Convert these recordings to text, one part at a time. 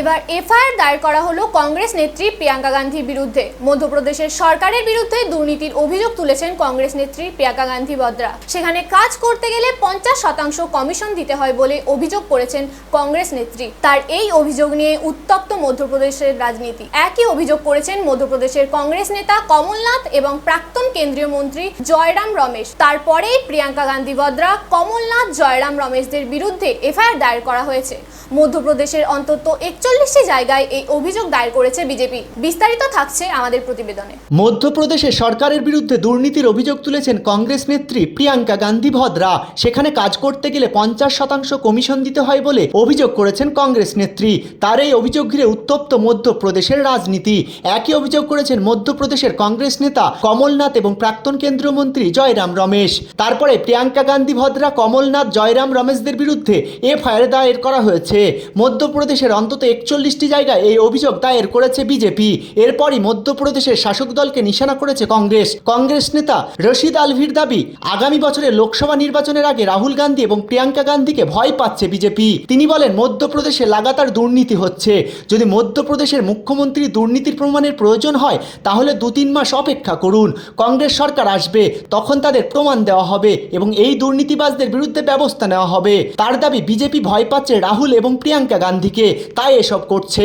এবার এফআইআর দায়ের করা হলো কংগ্রেস নেত্রী প্রিয়াঙ্কা গান্ধীর বিরুদ্ধে। মধ্যপ্রদেশের সরকারের বিরুদ্ধে দুর্নীতির অভিযোগ তুলেছেন কংগ্রেস নেত্রী প্রিয়াঙ্কা গান্ধী বদ্রা। সেখানে কাজ করতে গেলে পঞ্চাশ শতাংশ কমিশন দিতে হয় বলে অভিযোগ করেছেন কংগ্রেস নেত্রী। তার এই অভিযোগ নিয়ে উত্তপ্ত মধ্যপ্রদেশের রাজনীতি। একই অভিযোগ করেছেন মধ্যপ্রদেশের কংগ্রেস নেতা কমলনাথ এবং প্রাক্তন কেন্দ্রীয় মন্ত্রী জয়রাম রমেশ। তারপরেই প্রিয়াঙ্কা গান্ধী বদ্রা, কমলনাথ, জয়রাম রমেশদের বিরুদ্ধে এফআইআর দায়ের করা হয়েছে। মধ্যপ্রদেশের অন্তত একচল্লিশটি জায়গায় এই অভিযোগ দায়ের করেছে বিজেপি। বিস্তারিত থাকছে আমাদের প্রতিবেদনে। মধ্যপ্রদেশে সরকারের বিরুদ্ধে দুর্নীতির অভিযোগ তুলেছেন কংগ্রেস নেত্রী প্রিয়াঙ্কা গান্ধী ভদ্রা। সেখানে কাজ করতে গেলে পঞ্চাশ শতাংশ কমিশন দিতে হয় বলে অভিযোগ করেছেন কংগ্রেস নেত্রী। তার এই অভিযোগ ঘিরে উত্তপ্ত মধ্যপ্রদেশের রাজনীতি। একই অভিযোগ করেছেন মধ্যপ্রদেশের কংগ্রেস নেতা, কমলনাথ এবং প্রাক্তন কেন্দ্রীয় মন্ত্রী জয়রাম রমেশ। তারপরে প্রিয়াঙ্কা গান্ধী ভদ্রা, কমলনাথ, জয়রাম রমেশদের বিরুদ্ধে এফআইআর দায়ের করা হয়েছে। মধ্যপ্রদেশের অন্তত একচল্লিশটি জায়গায় এই অভিযোগ দায়ের করেছে বিজেপি। এরপরই মধ্যপ্রদেশের শাসক দলকে নিশানা করেছে কংগ্রেস। কংগ্রেস নেতা রশিদ আলভির দাবি, আগামী বছরের লোকসভা নির্বাচনের আগে রাহুল গান্ধী এবং প্রিয়াঙ্কা গান্ধীকে ভয় পাচ্ছে বিজেপি। তিনি বলেন, মধ্যপ্রদেশে লাগাতার দুর্নীতি হচ্ছে। যদি মধ্যপ্রদেশের মুখ্যমন্ত্রী দুর্নীতির প্রমাণের প্রয়োজন হয়, তাহলে দু তিন মাস অপেক্ষা করুন। কংগ্রেস সরকার আসবে, তখন তাদের প্রমাণ দেওয়া হবে এবং এই দুর্নীতিবাজদের বিরুদ্ধে ব্যবস্থা নেওয়া হবে। তার দাবি, বিজেপি ভয় পাচ্ছে রাহুল এবং প্রিয়াঙ্কা গান্ধীকে। তাই এসব করছে।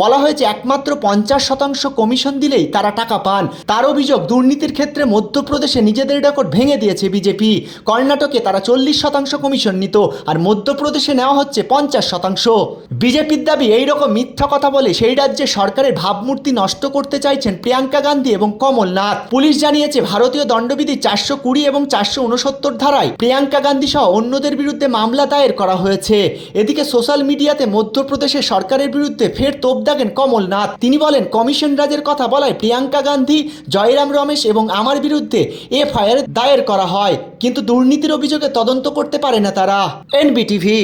বলা হয়েছে, একমাত্র পঞ্চাশ শতাংশ কমিশন দিলেই তারা টাকা পান। তার অভিযোগ, দুর্নীতির ক্ষেত্রে মধ্যপ্রদেশে নিজেদের রেকর্ড ভেঙে দিয়েছে বিজেপি। কর্ণাটকে তারা চল্লিশ শতাংশ কমিশন নিত, আর মধ্যপ্রদেশে নেওয়া হচ্ছে পঞ্চাশ শতাংশ। বিজেপির দাবি এইরকম মিথ্যা কথা বলে সেই রাজ্যে সরকারের ভাবমূর্তি নষ্ট করতে চাইছেন প্রিয়াঙ্কা গান্ধী এবং কমলনাথ। পুলিশ জানিয়েছে, ভারতীয় দণ্ডবিধি চারশো কুড়ি এবং চারশো উনসত্তর ধারায় প্রিয়াঙ্কা গান্ধী সহ অন্যদের বিরুদ্ধে মামলা দায়ের করা হয়েছে। এদিকে সোশ্যাল মিডিয়াতে মধ্যপ্রদেশের সরকারের বিরুদ্ধে ফের তোপ দাগেন কমলনাথ। তিনি বলেন, কমিশন রাজের কথা বলায় প্রিয়াঙ্কা গান্ধী, জয়রাম রমেশ এবং আমার বিরুদ্ধে এফআইআর দায়ের করা হয়, কিন্তু দুর্নীতির অভিযোগে তদন্ত করতে পারে না তারা। এনবিটিভি